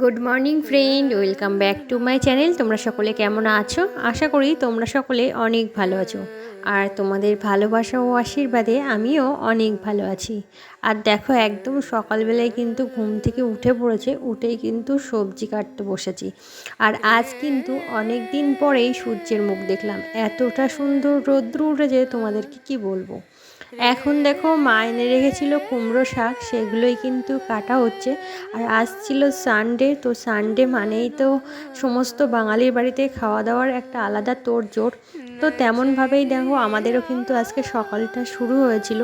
Good morning friend welcome back to my channel তোমরা সকলে কেমন আছো? আশা করি তোমরা সকলে অনেক ভালো আছো। আর তোমাদের ভালোবাসা ও আশীর্বাদে আমিও অনেক ভালো আছি। আর দেখো, একদম সকালবেলায় কিন্তু ঘুম থেকে উঠে পড়েছে, উঠেই কিন্তু সবজি কাটতে বসেছি। আর আজ কিন্তু অনেক দিন পরেই সূর্যের মুখ দেখলাম। এতটা সুন্দর রৌদ্র উঠেছে, তোমাদেরকে কি বলব? এখন দেখো, মা এনে রেখেছিল কুমড়ো শাক, সেগুলোই কিন্তু কাটা হচ্ছে। আর আজ ছিল সানডে, তো সানডে মানেই তো সমস্ত বাঙালির বাড়িতে খাওয়া দাওয়ার একটা আলাদা তোড় জোর তো তেমনভাবেই দেখো, আমাদেরও কিন্তু আজকে সকালটা শুরু হয়েছিল।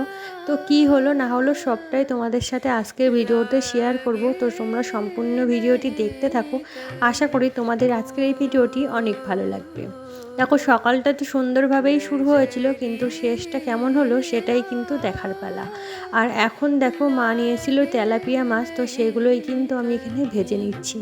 তো কি হলো, না হলো সবটাই তোমাদের সাথে আজকের ভিডিওতে শেয়ার করব। তো তোমরা সম্পূর্ণ ভিডিওটি দেখতে থাকো। আশা করি তোমাদের আজকের এই ভিডিওটি অনেক ভালো লাগবে। দেখো, সকালটা তো সুন্দরভাবেই শুরু হয়েছিল, কিন্তু শেষটা কেমন হলো সেটাই কিন্তু দেখার পালা। আর এখন দেখো, মা নিয়েছিল তেলাপিয়া মাছ, তো সেগুলোই কিন্তু আমি এখানে ভেজে নিচ্ছি।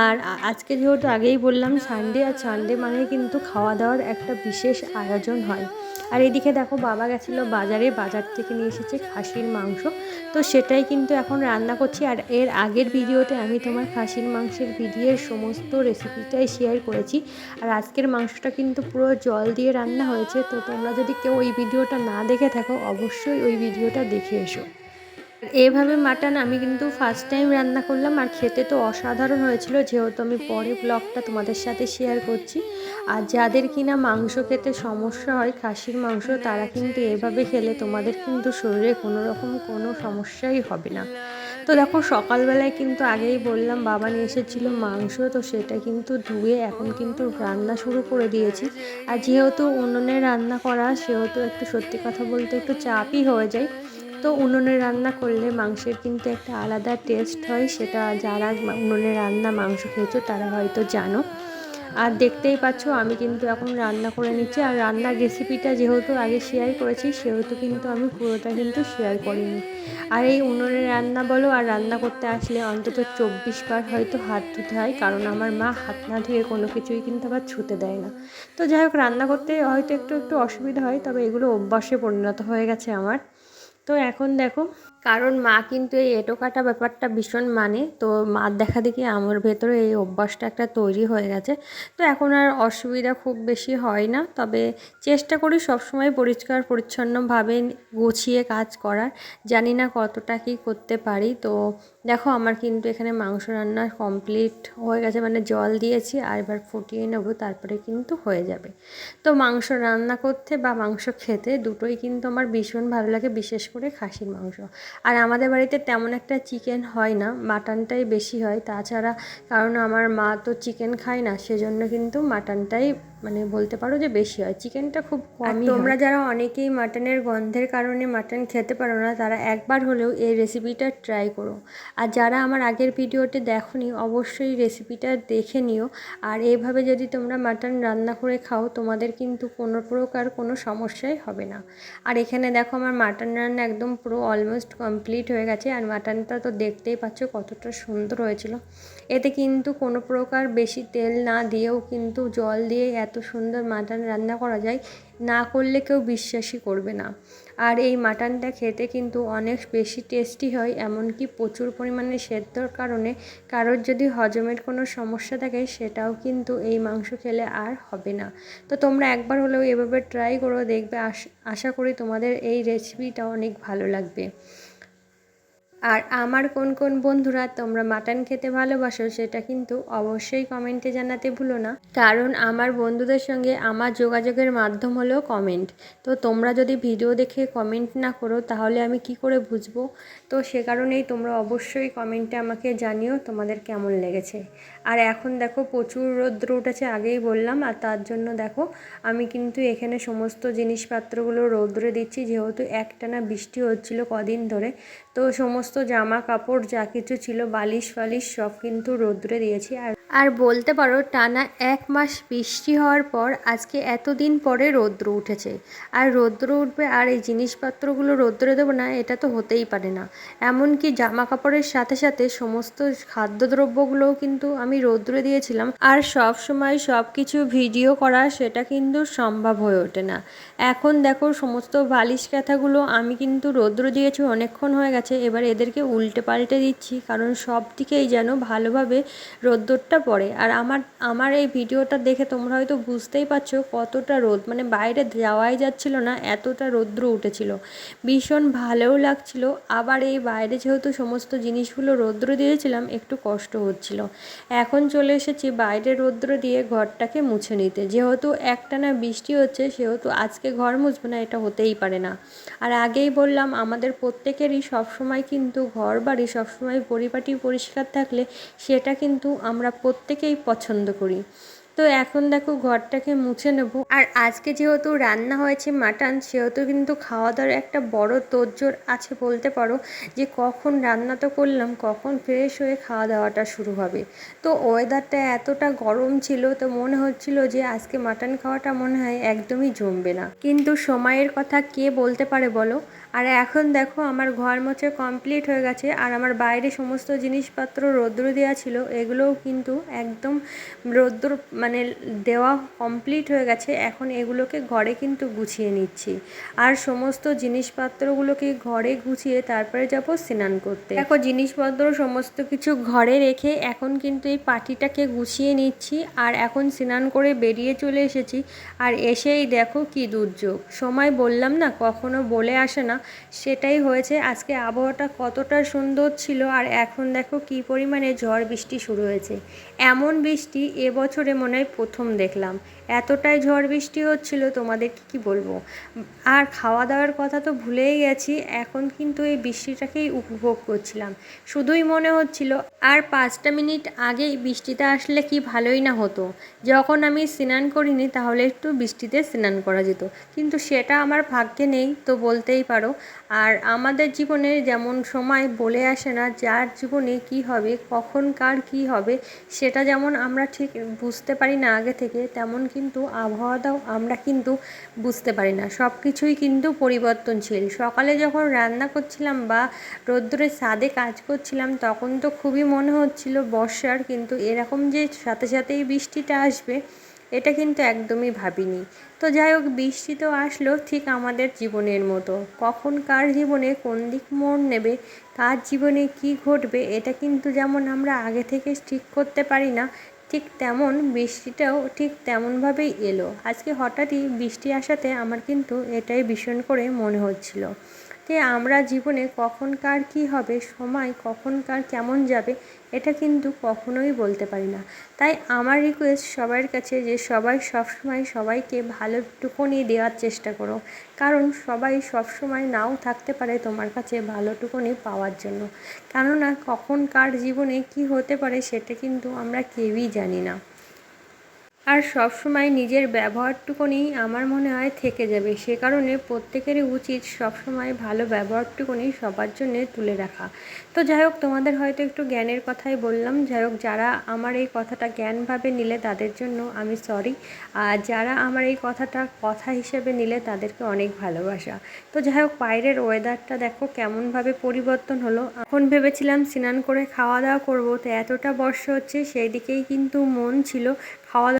আর আজকে যেহেতু আগেই বললাম সানডে আর সানডে মানে কিন্তু খাওয়া দাওয়ার একটা বিশেষ আয়োজন হয়। আর এদিকে দেখো বাবা গেছিল বাজারে, বাজার থেকে নিয়ে এসেছে খাসির মাংস। তো সেটাই কিন্তু এখন রান্না করছি আর এর আগের ভিডিওতে আমি তোমার খাসির মাংসের ভিডিওর সমস্ত রেসিপিটাই শেয়ার করেছি। আর আজকের মাংসটা কিন্তু পুরো জল দিয়ে রান্না হয়েছে। তো তোমরা যদি কেউ ওই ভিডিওটা না দেখে থাকো, অবশ্যই ওই ভিডিওটা দেখে এসো। এভাবে মাটন আমি কিন্তু ফার্স্ট টাইম রান্না করলাম আর খেতে তো অসাধারণ হয়েছিল, যেহেতু আমি পরে ব্লগটা তোমাদের সাথে শেয়ার করছি। আর যাদের কিনা মাংস খেতে সমস্যা হয়, খাসির মাংস, তারা কিন্তু এভাবে খেলে তোমাদের কিন্তু শরীরে কোনো রকম কোনো সমস্যাই হবে না। তো দেখো, সকালবেলায় কিন্তু আগেই বললাম, বাবা নিয়ে এসেছিল মাংস, তো সেটা কিন্তু ধুয়ে এখন কিন্তু রান্না শুরু করে দিয়েছি। আর যেহেতু উনুনে রান্না করা, সেহেতু একটু সত্যি কথা বলতে একটু চাপই হয়ে যায়। তো উনুনে রান্না করলে মাংসের কিন্তু একটা আলাদা টেস্ট হয়, সেটা যারা উনুনে রান্না মাংস খেয়েছো তারা হয়তো জানো। আর দেখতেই পাচ্ছ আমি কিন্তু এখন রান্না করে নিচ্ছি, আর রান্নার রেসিপিটা যেহেতু আগে শেয়ার করেছি, সেহেতু কিন্তু আমি পুরোটা কিন্তু শেয়ার করিনি। আর এই উনুনে রান্না বলো, আর রান্না করতে আসলে অন্তত চব্বিশ বার হয়তো হাত ধুতে হয়, কারণ আমার মা হাত না ধুয়ে কোনো কিছুই কিন্তু আবার ছুতে দেয় না। তো যাই হোক, রান্না করতে হয়তো একটু একটু অসুবিধা হয়, তবে এগুলো অভ্যাসে পরিণত হয়ে গেছে আমার। তো এখন দেখো কারণ মা কিন্তু এই এঁটো কাটা ব্যাপারটা ভীষণ মানে। তো মার দেখা দেখি আমার ভেতরে এই অভ্যাসটা একটা তৈরি হয়ে গেছে। তো এখন আর অসুবিধা খুব বেশি হয় না। তবে চেষ্টা করি সবসময় পরিষ্কার, পরিচ্ছন্নভাবে গুছিয়ে কাজ করার। জানি না কতটা কি করতে পারি। তো দেখো আমার কিন্তু এখানে মাংস রান্না কমপ্লিট হয়ে গেছে। মানে জল দিয়েছি আর এবার ফুটিয়ে নেব, তারপরে কিন্তু হয়ে যাবে। তো মাংস রান্না করতে বা মাংস খেতে দুটোই কিন্তু আমার ভীষণ ভালো লাগে, বিশেষ করে খাসির মাংস। আর আমাদের বাড়িতে তেমন একটা চিকেন হয় না মাটনটাই বেশি হয়। তাছাড়া কারণ আমার মা তো চিকেন খায় না, সেজন্য কিন্তু মাটনটাই মানে বলতে পারো যে বেশি হয়। চিকেনটা খুব কমই তোমরা যারা অনেকেই মাটনের গন্ধের কারণে মাটন খেতে পারো না তারা একবার হলেও এই রেসিপিটা ট্রাই করো। আর যারা আমার আগের ভিডিওতে দেখোনি অবশ্যই রেসিপিটা দেখে নিও। আর এইভাবে যদি তোমরা মাটন রান্না করে খাও তোমাদের কিন্তু কোনো প্রকার কোনো সমস্যাই হবে না। আর এখানে দেখো আমার মাটন রান্না একদম পুরো অলমোস্ট কমপ্লিট হয়ে গেছে। আর মাটনটা তো দেখতেই পাচ্ছ কতটা সুন্দর হয়েছিল। এতে কিন্তু কোনো প্রকার বেশি তেল না দিয়েও কিন্তু জল দিয়ে এত সুন্দর মাটন রান্না করা যায়, না করলে কেউ বিশ্বাসই করবে না। আর এই মাটনটা খেতে কিন্তু অনেক বেশি টেস্টি হয়, এমনকি প্রচুর পরিমাণে সেদ্ধর কারণে কারোর যদি হজমের কোনো সমস্যা থাকে, সেটাও কিন্তু এই মাংস খেলে আর হবে না। তো তোমরা একবার হলেও এভাবে ট্রাই করো, দেখবে আশা করি তোমাদের এই রেসিপিটা অনেক ভালো লাগবে। আর আমার কোন কোন বন্ধুরা তোমরা মাটন খেতে ভালোবাসো সেটা কিন্তু অবশ্যই কমেন্টে জানাতে ভুলো না। কারণ আমার বন্ধুদের সঙ্গে আমার যোগাযোগের মাধ্যম হলো কমেন্ট। তো তোমরা যদি ভিডিও দেখে কমেন্ট না করো তাহলে আমি কি করে বুঝব? তো সে কারণেই তোমরা অবশ্যই কমেন্টে আমাকে জানিও তোমাদের কেমন লেগেছে। আর এখন দেখো প্রচুর রৌদ্র উঠেছে, আগেই বললাম। আর তার জন্য দেখো আমি কিন্তু এখানে সমস্ত জিনিসপত্রগুলো রৌদ্রে দিচ্ছি। যেহেতু একটানা বৃষ্টি হচ্ছিল কদিন ধরে, তো সমস্ত জামা কাপড় যা কিছু ছিল বালিশ ফালিশ সব কিন্তু রৌদ্রে দিয়েছি। আর আর বলতে পারো, টানা এক মাস বৃষ্টি হওয়ার পর আজকে এতদিন পরে রৌদ্র উঠেছে। আর রৌদ্র উঠবে আর এই জিনিসপত্রগুলো রৌদ্রে দেবো না, এটা তো হতেই পারে না। এমনকি জামা কাপড়ের সাথে সাথে সমস্ত খাদ্যদ্রব্যগুলোও কিন্তু আমি রৌদ্রে দিয়েছিলাম। আর সব সময় সব কিছু ভিডিও করা, সেটা কিন্তু সম্ভব হয়ে ওঠে না। এখন দেখো, সমস্ত বালিশ কাঁথাগুলো আমি কিন্তু রৌদ্র দিয়েছি, অনেকক্ষণ হয়ে গেছে। এবার এদেরকে উল্টে পাল্টে দিচ্ছি, কারণ সব দিকেই যেন ভালোভাবে রোদ্দুরটা পড়ে আর আমার আমার এই ভিডিওটা দেখে তোমরা হয়তো বুঝতেই পারছ কতটা রোদ। মানে বাইরে যাওয়াই যাচ্ছিল না, এতটা রৌদ্র উঠেছিল। ভীষণ ভালোও লাগছিল। আবার এই বাইরে যেহেতু সমস্ত জিনিসগুলো রৌদ্র দিয়েছিলাম, একটু কষ্ট হচ্ছিল। এখন চলে এসেছি বাইরে রৌদ্র দিয়ে ঘরটাকে মুছে নিতে। যেহেতু একটানা বৃষ্টি হচ্ছে, সেহেতু আজকে ঘর মুছবে না, এটা হতেই পারে না। আর আগেই বললাম, আমাদের প্রত্যেকেরই সবসময় কিন্তু ঘর বাড়ি সবসময় পরিপাটি পরিষ্কার থাকলে সেটা কিন্তু আমরা প্রত্যেকেই পছন্দ করি। তো এখন দেখো ঘরটাকে মুছে নেব। আর আজকে যেহেতু রান্না হয়েছে মাটন, সেহেতু কিন্তু খাওয়া দাওয়ার একটা বড় তোড়জোড় আছে বলতে পারো যে কখন রান্না তো করলাম, কখন ফ্রেশ হয়ে খাওয়া দাওয়াটা শুরু হবে। তো ওয়েদারটা এতটা গরম ছিল তো মনে হচ্ছিল যে আজকে মাটন খাওয়াটা মনে হয় একদমই জমবে না। কিন্তু সময়ের কথা কে বলতে পারে বলো? আর এখন দেখো আমার ঘর মোছা কমপ্লিট হয়ে গেছে, আর আমার বাইরে সমস্ত জিনিসপত্র রৌদ্র দেওয়া ছিল, এগুলোও কিন্তু একদম রৌদ্র মানে দেওয়া কমপ্লিট হয়ে গেছে, এখন এগুলোকে ঘরে কিন্তু গুছিয়ে নিচ্ছি। আর সমস্ত জিনিসপত্রগুলোকে ঘরে গুছিয়ে তারপরে যাব স্নান করতে। দেখো জিনিসপত্র সমস্ত কিছু ঘরে রেখে এখন কিন্তু এই পাটিটাকে গুছিয়ে নিচ্ছি, আর এখন স্নান করে বেরিয়ে চলে এসেছি, আর এসেই দেখো কি দুর্যোগ। সময় বললাম না, কখনো বলে আসে না সেটাই হয়েছে। আজকে আবহাওয়াটা কতটা সুন্দর ছিল আর এখন দেখো কি পরিমাণে ঝড় বৃষ্টি শুরু হয়েছে। এমন বৃষ্টি এবছরে মনে হয় প্রথম দেখলাম। এতটাই ঝড় বৃষ্টি হচ্ছিল, তোমাদেরকে কি বলব? আর খাওয়া দাওয়ার কথা তো ভুলেই গেছি, এখন কিন্তু এই বৃষ্টিটাকেই উপভোগ করছিলাম। শুধুই মনে হচ্ছিল, আর পাঁচটা মিনিট আগেই বৃষ্টিতে আসলে কি ভালোই না হতো। যখন আমি স্নান করিনি, তাহলে একটু বৃষ্টিতে স্নান করা যেত। কিন্তু সেটা আমার ভাগ্যে নেই, তো বলতেই পারো। আর আমাদের জীবনে যেমন সময় বলে আসে না, যার জীবনে কি হবে, কখন কার কী হবে, সেটা যেমন আমরা ঠিক বুঝতে পারি না আগে থেকে, তেমন কিন্তু আবহাওয়াটাও আমরা কিন্তু বুঝতে পারি না। সব কিছুই কিন্তু পরিবর্তনশীল। সকালে যখন রান্না করছিলাম বা রোদ্দুরে ছাদে কাজ করছিলাম, তখন তো খুবই মনে হচ্ছিল বর্ষার, কিন্তু এরকম যে সাথে সাথেই বৃষ্টিটা আসবে, এটা কিন্তু একদমই ভাবিনি। তো যাই হোক, বৃষ্টি তো আসলো ঠিক আমাদের জীবনের মতো। কখন কার জীবনে কোন দিক মোড় নেবে, কার জীবনে কি ঘটবে, এটা কিন্তু যেমন আমরা আগে থেকে ঠিক করতে পারি না ঠিক তেমন বৃষ্টিটাও ঠিক তেমনভাবেই এলো। আজকে হঠাৎই বৃষ্টি আসাতে আমার কিন্তু এটাই ভীষণ করে মনে হচ্ছিল। যে আমরা জীবনে কখন কার কী হবে, সময় কখন কার কেমন যাবে, এটা কিন্তু কখনোই বলতে পারি না। তাই আমার রিকোয়েস্ট সবার কাছে যে সবাই সবসময় সবাইকে ভালো ভালোটুকুনি দেওয়ার চেষ্টা করো। কারণ সবাই সবসময় নাও থাকতে পারে তোমার কাছে ভালোটুকুনি পাওয়ার জন্য। কেননা কখন কার জীবনে কি হতে পারে সেটা কিন্তু আমরা কেউই জানি না। আর সবসময় নিজের ব্যবহারটুকুনি আমার মনে হয় থেকে যাবে। সে কারণে প্রত্যেকেরই উচিত সবসময় ভালো ব্যবহারটুকুনি সবার জন্য তুলে রাখা। তো যাই হোক, তোমাদের হয়তো একটু জ্ঞানের কথাই বললাম। যাই হোক, যারা আমার এই কথাটা জ্ঞানভাবে নিলে তাদের জন্য আমি সরি আর যারা আমার এই কথাটা কথা হিসেবে নিলে তাদেরকে অনেক ভালোবাসা। তো যাই হোক, বাইরের ওয়েদারটা দেখো কেমনভাবে পরিবর্তন হলো। এখন ভেবেছিলাম স্নান করে খাওয়া দাওয়া করব, তো এতটা বর্ষা হচ্ছে, সেই দিকেই কিন্তু মন ছিল। খাওয়া